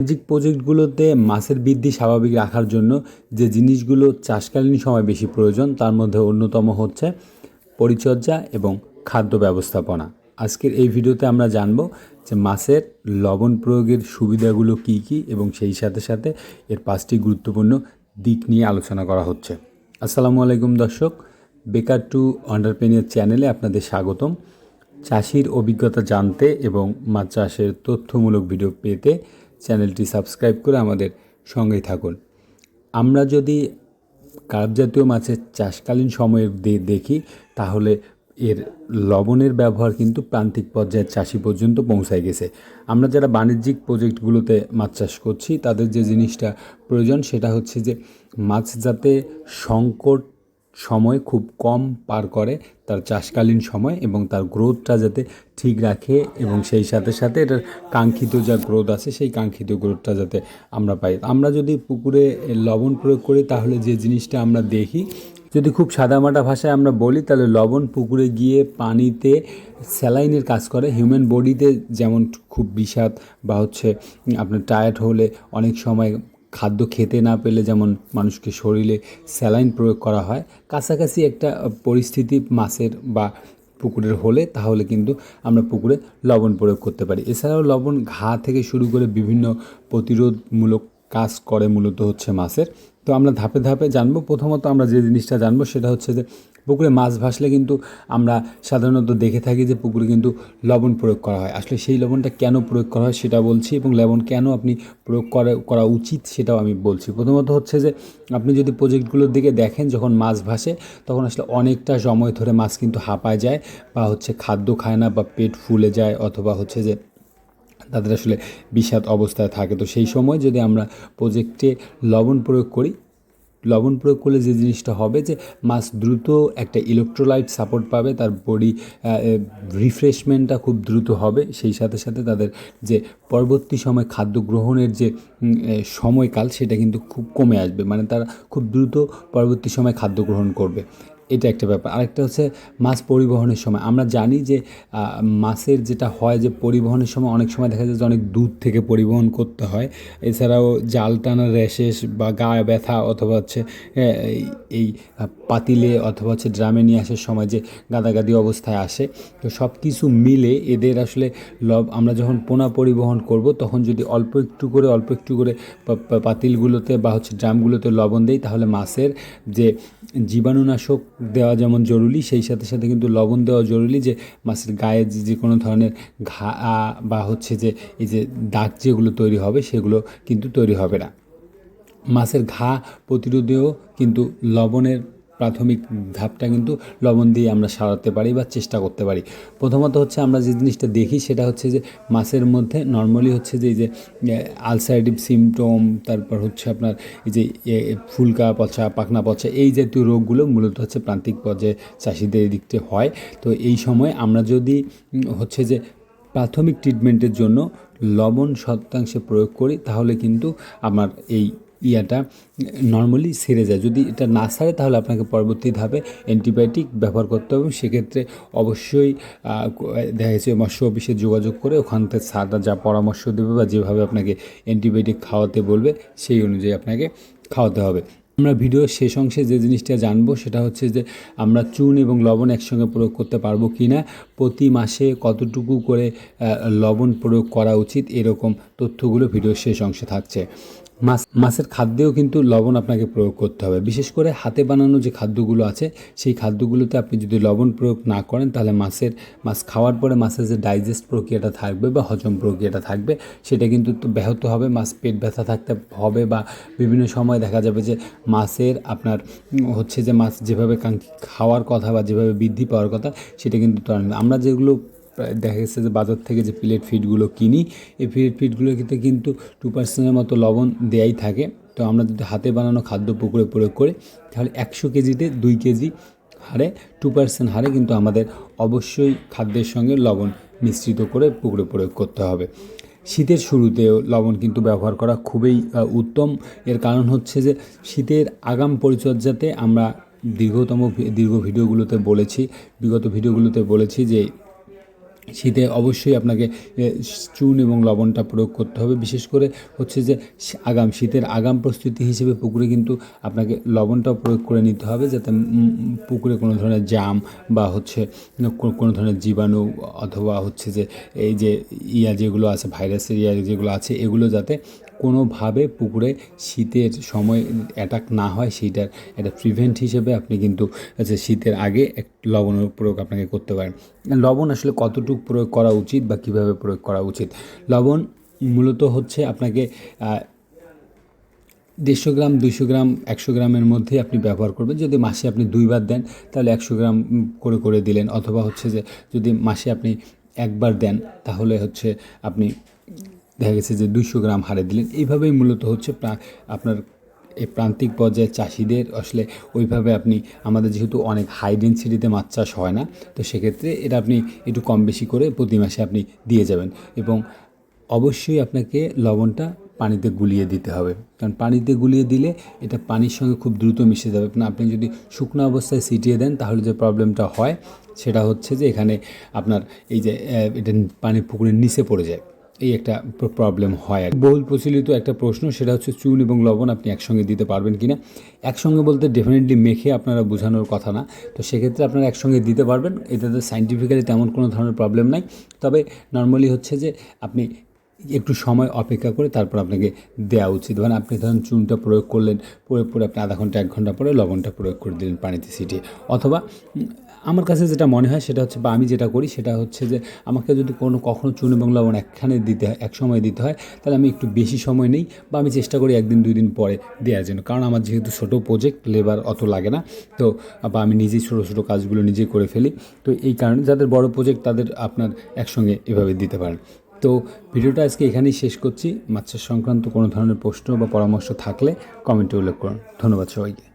বাণিজ্যিক প্রজেক্টগুলোতে মাছের বৃদ্ধি স্বাভাবিক রাখার জন্য যে জিনিসগুলো চাষকালীন সময় বেশি প্রয়োজন, তার মধ্যে অন্যতম হচ্ছে পরিচর্যা এবং খাদ্য ব্যবস্থাপনা। আজকের এই ভিডিওতে আমরা জানব যে মাছের লবণ প্রয়োগের সুবিধাগুলো কী কী এবং সেই সাথে সাথে এর পাঁচটি গুরুত্বপূর্ণ দিক নিয়ে আলোচনা করা হচ্ছে। আসসালামু আলাইকুম দর্শক, বেকার টু অন্ডারপেনিয়ার চ্যানেলে আপনাদের স্বাগতম। চাষির অভিজ্ঞতা জানতে এবং মাছ চাষের তথ্যমূলক ভিডিও পেতে চ্যানেলটি সাবস্ক্রাইব করে আমাদের সঙ্গেই থাকুন। আমরা যদি কার্প জাতীয় মাছের চাষকালীন সময়ে দেখি, তাহলে এর লবণের ব্যবহার কিন্তু প্রান্তিক পর্যায়ের চাষি পর্যন্ত পৌঁছায় গেছে। আমরা যারা বাণিজ্যিক প্রজেক্টগুলোতে মাছ চাষ করছি, তাদের যে জিনিসটা প্রয়োজন সেটা হচ্ছে যে মাছ যাতে সংকট সময় খুব কম পার করে তার চাষকালীন সময় এবং তার গ্রোথটা যাতে ঠিক রাখে এবং সেই সাথে সাথে এটার কাঙ্ক্ষিত যা গ্রোথ আছে সেই কাঙ্ক্ষিত গ্রোথটা যাতে আমরা পাই। আমরা যদি পুকুরে লবণ প্রয়োগ করি তাহলে যে জিনিসটা আমরা দেখি, যদি খুব সাদামাটা ভাষায় আমরা বলি তাহলে লবণ পুকুরে গিয়ে পানিতে স্যালাইনের কাজ করে। হিউম্যান বডিতে যেমন খুব বিষাদ বা হচ্ছে আপনার টায়ার্ড হলে অনেক সময় খাদ্য খেতে না পেলে যেমন মানুষকে শরীরে স্যালাইন প্রয়োগ করা হয়, কাছাকাছি একটা পরিস্থিতি মাছের বা পুকুরের হলে, তাহলে কিন্তু আমরা পুকুরে লবণ প্রয়োগ করতে পারি। এছাড়াও লবণ ঘা থেকে শুরু করে বিভিন্ন প্রতিরোধমূলক কাজ করে মূলত হচ্ছে মাছের। তো আমরা ধাপে ধাপে জানব। প্রথমত আমরা যে জিনিসটা জানব সেটা হচ্ছে যে পুকুরে মাছ ভাসলে কিন্তু আমরা সাধারণত দেখে থাকি যে পুকুরে কিন্তু লবণ প্রয়োগ করা হয়। আসলে সেই লবণটা কেন প্রয়োগ করা হয় সেটা বলছি এবং লবণ কেন আপনি প্রয়োগ করা করা উচিত সেটাও আমি বলছি। প্রথমত হচ্ছে যে আপনি যদি প্রজেক্টগুলোর দিকে দেখেন যখন মাছ ভাসে, তখন আসলে অনেকটা সময় ধরে মাছ কিন্তু হাঁপায় যায় বা হচ্ছে খাদ্য খায় না বা পেট ফুলে যায় অথবা হচ্ছে যে তাদের আসলে বিষাদ অবস্থায় থাকে। তো সেই সময় যদি আমরা প্রজেক্টে লবণ প্রয়োগ করি, লবণ প্রয়োগ করলে যে জিনিসটা হবে যে, মাছ দ্রুত একটা ইলেকট্রোলাইট সাপোর্ট পাবে, তার বডি রিফ্রেশমেন্টটা খুব দ্রুত হবে। সেই সাথে সাথে তাদের যে পরবর্তী সময় খাদ্য গ্রহণের যে সময়কাল, সেটা কিন্তু খুব কমে আসবে। মানে তারা খুব দ্রুত পরবর্তী সময় খাদ্য গ্রহণ করবে। এটা একটা ব্যাপার। আরেকটা হচ্ছে মাছ পরিবহনের সময়। আমরা জানি যে মাছের যেটা হয় যে পরিবহনের সময় অনেক সময় দেখা যায় যে অনেক দূর থেকে পরিবহন করতে হয়। এছাড়াও জাল টানা র্যাশেস বা গায়ে ব্যথা অথবা হচ্ছে এই- পাতিলে অথবা হচ্ছে ড্রামে নিয়ে আসার সময় যে গাদাগাদি অবস্থায় আসে। তো সব কিছু মিলে এদের আসলে লব, আমরা যখন পোনা পরিবহন করব, তখন যদি অল্প একটু করে, অল্প একটু করে পাতিলগুলোতে বা হচ্ছে ড্রামগুলোতে লবণ দেই, তাহলে মাছের যে জীবাণুনাশক দেওয়া যেমন জরুরি, সেই সাথে সাথে কিন্তু লবণ দেওয়া জরুরি যে মাছের গায়ে যে যে কোনো ধরনের ঘা বা হচ্ছে যে, এই যে দাগ যেগুলো তৈরি হবে সেগুলো কিন্তু তৈরি হবে না। মাছের ঘা প্রতিরোধেও কিন্তু লবণের প্রাথমিক ধাপটা কিন্তু লবণ দিয়ে আমরা সারাতে পারি বা চেষ্টা করতে পারি। প্রথমত হচ্ছে আমরা যে জিনিসটা দেখি সেটা হচ্ছে যে মাছের মধ্যে নর্মালি হচ্ছে যে এই যে আলসারেটিভ সিমটম তারপর হচ্ছে আপনার এই যে ফুলকা পচা, পাখনা পচা এই জাতীয় রোগগুলো মূলত হচ্ছে প্রান্তিক পর্যায়ে চাষিদের দিক থেকে হয়। তো এই সময় আমরা যদি হচ্ছে যে প্রাথমিক ট্রিটমেন্টের জন্য লবণ শতাংশে প্রয়োগ করি তাহলে কিন্তু আমার এই ইয়াটা নর্মালি সেরে যায়। যদি এটা না সারে, তাহলে আপনাকে পরবর্তী ধাপে অ্যান্টিবায়োটিক ব্যবহার করতে হবে। সেক্ষেত্রে অবশ্যই দেখা গেছে মৎস্য অফিসে যোগাযোগ করে ওখান থেকে স্যাররা যা পরামর্শ দেবে বা যেভাবে আপনাকে অ্যান্টিবায়োটিক খাওয়াতে বলবে, সেই অনুযায়ী আপনাকে খাওয়াতে হবে। আমরা ভিডিওর শেষ অংশে যে জিনিসটা জানব, সেটা হচ্ছে যে আমরা চুন এবং লবণ একসঙ্গে প্রয়োগ করতে পারব কি না প্রতি মাসে কতটুকু করে লবণ প্রয়োগ করা উচিত, এরকম তথ্যগুলো ভিডিওর শেষ অংশে থাকছে। মাছ, মাছের খাদ্যেও কিন্তু লবণ আপনাকে প্রয়োগ করতে হবে বিশেষ করে হাতে বানানো যে খাদ্যগুলো আছে, সেই খাদ্যগুলোতে আপনি যদি লবণ প্রয়োগ না করেন, তাহলে মাছের, মাছ খাওয়ার পরে মাছের যে ডাইজেস্ট প্রক্রিয়াটা থাকবে বা হজম প্রক্রিয়াটা থাকবে, সেটা কিন্তু ব্যাহত হবে, মাছ পেট ব্যথা থাকতে হবে বা বিভিন্ন সময় দেখা যাবে যে মাছের আপনার হচ্ছে যে মাছ যেভাবে খাওয়ার কথা বা যেভাবে বৃদ্ধি পাওয়ার কথা, সেটা কিন্তু। আমরা যেগুলো প্রায় দেখা গেছে যে বাজার থেকে যে প্লেট ফিটগুলো কিনি, এই প্লেট ফিডগুলো কিন্তু কিন্তু টু পার্সেন্টের মতো লবণ দেয়াই থাকে। তো আমরা যদি হাতে বানানো খাদ্য পুকুরে প্রয়োগ করি, তাহলে একশো কেজিতে দুই কেজি হারে টু পার্সেন্ট হারে কিন্তু আমাদের অবশ্যই খাদ্যের সঙ্গে লবণ মিশ্রিত করে পুকুরে প্রয়োগ করতে হবে। শীতের শুরুতেও লবণ কিন্তু ব্যবহার করা খুবই উত্তম। এর কারণ হচ্ছে যে শীতের আগাম পরিচর্যাতে আমরা দীর্ঘতম দীর্ঘ ভিডিওগুলোতে বলেছি, বিগত ভিডিওগুলোতে বলেছি যে শীতে অবশ্যই আপনাকে চুন এবং লবণটা প্রয়োগ করতে হবে। বিশেষ করে হচ্ছে যে আগাম, শীতের আগাম প্রস্তুতি হিসেবে পুকুরে কিন্তু আপনাকে লবণটাও প্রয়োগ করে নিতে হবে যাতে পুকুরে কোনো ধরনের জাম বা হচ্ছে কোনো ধরনের জীবাণু অথবা হচ্ছে যে, এই যে ইয়া যেগুলো আছে, ভাইরাসের ইয়া যেগুলো আছে, এগুলো যাতে কোনোভাবে পুকুরে শীতের সময় অ্যাটাক না হয়, সেইটার একটা প্রিভেন্ট হিসেবে আপনি কিন্তু শীতের আগে এক লবণের প্রয়োগ আপনাকে করতে পারেন। লবণ আসলে কতটুকু প্রয়োগ করা উচিত বা কীভাবে প্রয়োগ করা উচিত? লবণ মূলত হচ্ছে আপনাকে দেড়শো গ্রাম, দুইশো গ্রাম, একশো গ্রামের মধ্যে আপনি ব্যবহার করবেন। যদি মাসে আপনি দুইবার দেন, তাহলে একশো গ্রাম করে করে দিলেন। অথবা হচ্ছে যে যদি মাসে আপনি একবার দেন, তাহলে হচ্ছে আপনি দেখা গেছে যে দুইশো গ্রাম হারে দিলেন। এইভাবেই মূলত হচ্ছে আপনার এই প্রান্তিক পর্যায়ে চাষিদের আসলে ওইভাবে আপনি আমাদের যেহেতু অনেক হাই ডেন্সিটিতে মাছ চাষ হয় না, তো সেক্ষেত্রে এটা আপনি একটু কম বেশি করে প্রতি মাসে আপনি দিয়ে যাবেন এবং অবশ্যই আপনাকে লবণটা পানিতে গুলিয়ে দিতে হবে। কারণ পানিতে গুলিয়ে দিলে এটা পানির সঙ্গে খুব দ্রুত মিশে যাবে। আপনি যদি শুকনো অবস্থায় ছিটিয়ে দেন, তাহলে যে প্রবলেমটা হয় সেটা হচ্ছে যে এখানে আপনার এই যে এটা পানি পুকুরের নিচে পড়ে যায়। এই একটা প্রবলেম হয়। বহুল প্রচলিত একটা প্রশ্ন, সেটা হচ্ছে চুন এবং লবণ আপনি একসঙ্গে দিতে পারবেন কি না একসঙ্গে বলতে ডেফিনেটলি মেখে আপনারা বোঝানোর কথা না, তো সেক্ষেত্রে আপনারা একসঙ্গে দিতে পারবেন। এটাতে সাইন্টিফিক্যালি তেমন কোনো ধরনের প্রবলেম নাই। তবে নর্মালি হচ্ছে যে আপনি একটু সময় অপেক্ষা করে তারপর আপনাকে দেওয়া উচিত। মানে আপনি ধরেন চুনটা প্রয়োগ করলেন, প্রয়োগ করে আপনি আধা ঘণ্টা, এক ঘণ্টা পরে লবণটা প্রয়োগ করে দিলেন পানিতে ছিটিয়ে। অথবা আমার কাছে যেটা মনে হয় সেটা হচ্ছে বা আমি যেটা করি সেটা হচ্ছে যে আমাকে যদি কোনো কখনো চুন এবং লবণ একখানে দিতে হয়, এক সময় দিতে হয়, তাহলে আমি একটু বেশি সময় নেই বা আমি চেষ্টা করি একদিন, দুই দিন পরে দেওয়ার জন্য। কারণ আমার যেহেতু ছোটো প্রজেক্ট লেবার অত লাগে না, তো বা আমি নিজেই ছোটো ছোটো কাজগুলো নিজেই করে ফেলি। তো এই কারণে যাদের বড় প্রজেক্ট তাদের আপনার একসঙ্গে এভাবে দিতে পারেন। তো ভিডিওটা আজকে এখানেই শেষ করছি। মাছের সংক্রান্ত কোনো ধরনের প্রশ্ন বা পরামর্শ থাকলে কমেন্টে উল্লেখ করুন। ধন্যবাদ সবাইকে।